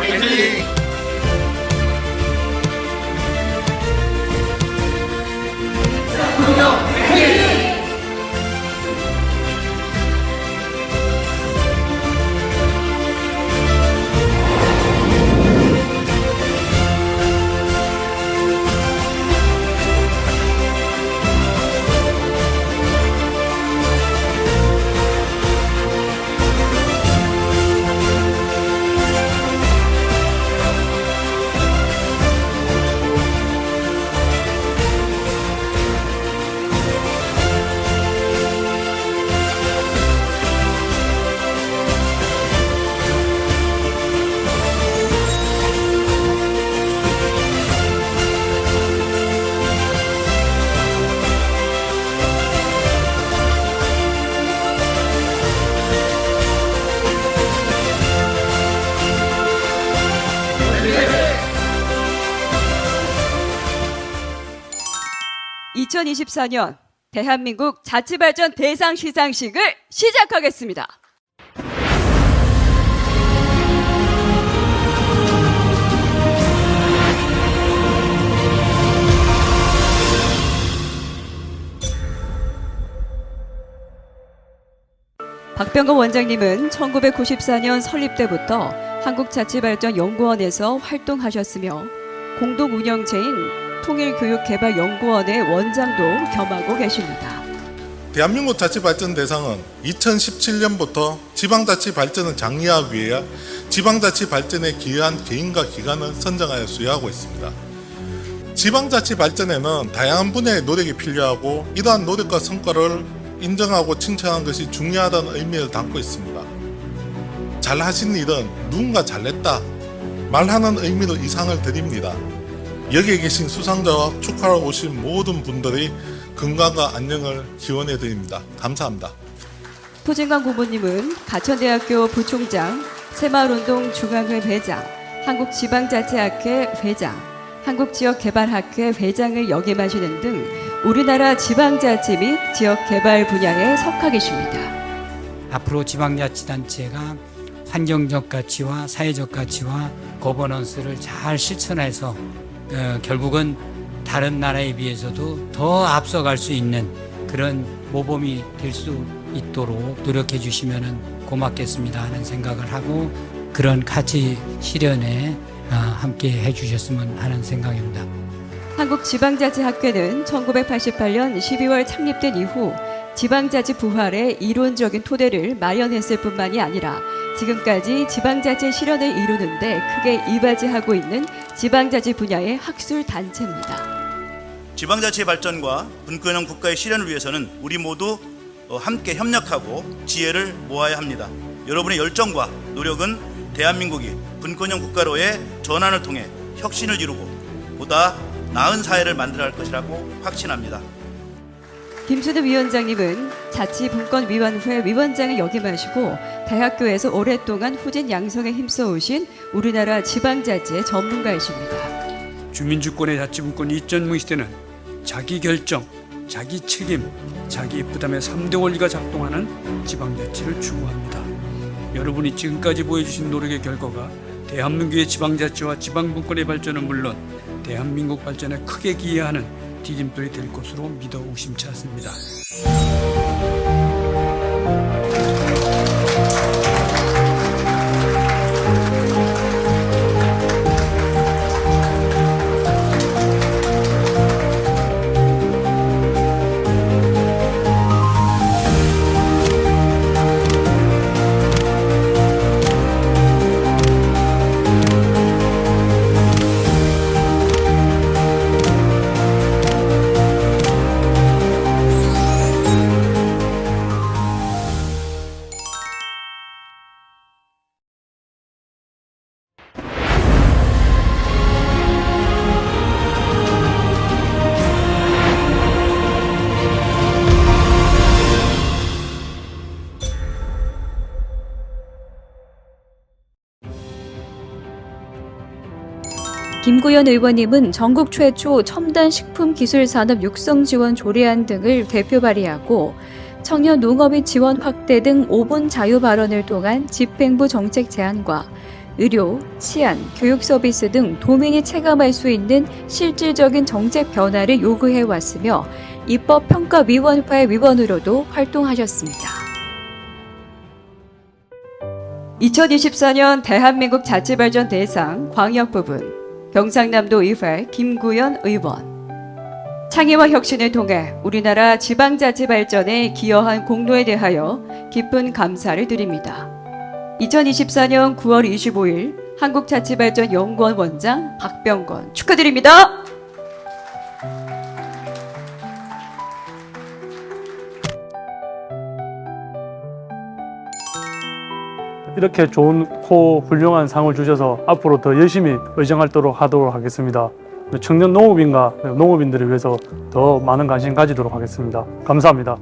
ไปที่不要！ 2024년 대한민국 자치발전 대상 시상식을 시작하겠습니다. 박병건 원장님은 1994년 설립 때부터 한국자치발전연구원에서 활동하셨으며 공동 운영체인 통일교육개발연구원의 원장도 겸하고 계십니다. 대한민국 자치발전 대상은 2017년부터 지방자치 발전을 장려하기 위해 지방자치 발전에 기여한 개인과 기관을 선정하여 수여하고 있습니다. 지방자치 발전에는 다양한 분야의 노력이 필요하고 이러한 노력과 성과를 인정하고 칭찬하는 것이 중요하다는 의미를 담고 있습니다. 잘하신 일은 누군가 잘했다 말하는 의미로 이상을 드립니다. 여기에 계신 수상자와 축하하러 오신 모든 분들이 건강과 안녕을 기원해 드립니다. 감사합니다. 토진강 고모님은 가천대학교 부총장, 새마을운동 중앙회 회장, 한국지방자치학회 회장, 한국지역개발학회 회장을 역임하시는 등 우리나라 지방자치 및 지역개발 분야에 속하 계십니다. 앞으로 지방자치단체가 환경적 가치와 사회적 가치와 거버넌스를 잘 실천해서 어, 결국은 다른 나라에 비해서도 더 앞서갈 수 있는 그런 모범이 될 수 있도록 노력해 주시면 고맙겠습니다 하는 생각을 하고 그런 가치 실현에 어, 함께 해 주셨으면 하는 생각입니다. 한국지방자치학회는 1988년 12월 창립된 이후 지방자치 부활의 이론적인 토대를 마련했을 뿐만이 아니라 지금까지 지방자치 실현을 이루는데 크게 이바지하고 있는 지방자치 분야의 학술 단체입니다. 지방자치의 발전과 분권형 국가의 실현을 위해서는 우리 모두 어, 함께 협력하고 지혜를 모아야 합니다. 여러분의 열정과 노력은 대한민국이 분권형 국가로의 전환을 통해 혁신을 이루고 보다 나은 사회를 만들어야 할 것이라고 확신합니다. 김수대 위원장님은 자치분권 위원회 위원장을 역임하시고 대학교에서 오랫동안 후진 양성에 힘써오신 우리나라 지방자치의 전문가이십니다. 주민주권의 자치분권 이전무 시대는 자기 결정, 자기 책임, 자기 부담의 3대 원리가 작동하는 지방자치를 추구합니다. 여러분이 지금까지 보여주신 노력의 결과가 대한민국의 지방자치와 지방분권의 발전은 물론 대한민국 발전에 크게 기여하는 디딤돌이 될 것으로 믿어 의심치 않습니다. 김구현 의원님은 전국 최초 첨단 식품 기술 산업 육성 지원 조례안 등을 대표 발의하고 청년 농업인 지원 확대 등 5분 자유 발언을 통한 집행부 정책 제안과 의료, 치안, 교육 서비스 등 도민이 체감할 수 있는 실질적인 정책 변화를 요구해 왔으며 입법평가위원회 위원으로도 활동하셨습니다. 2024년 대한민국 자치발전 대상 광역 부분 경상남도 의회 김구현 의원 창의와 혁신을 통해 우리나라 지방자치 발전에 기여한 공로에 대하여 깊은 감사를 드립니다. 2024년 9월 25일 한국자치발전연구원 원장 박병건 축하드립니다. 이렇게 좋고 훌륭한 상을 주셔서 앞으로 더 열심히 의정활동을 하도록 하겠습니다. 청년 농업인과 농업인들을 위해서 더 많은 관심 가지도록 하겠습니다. 감사합니다.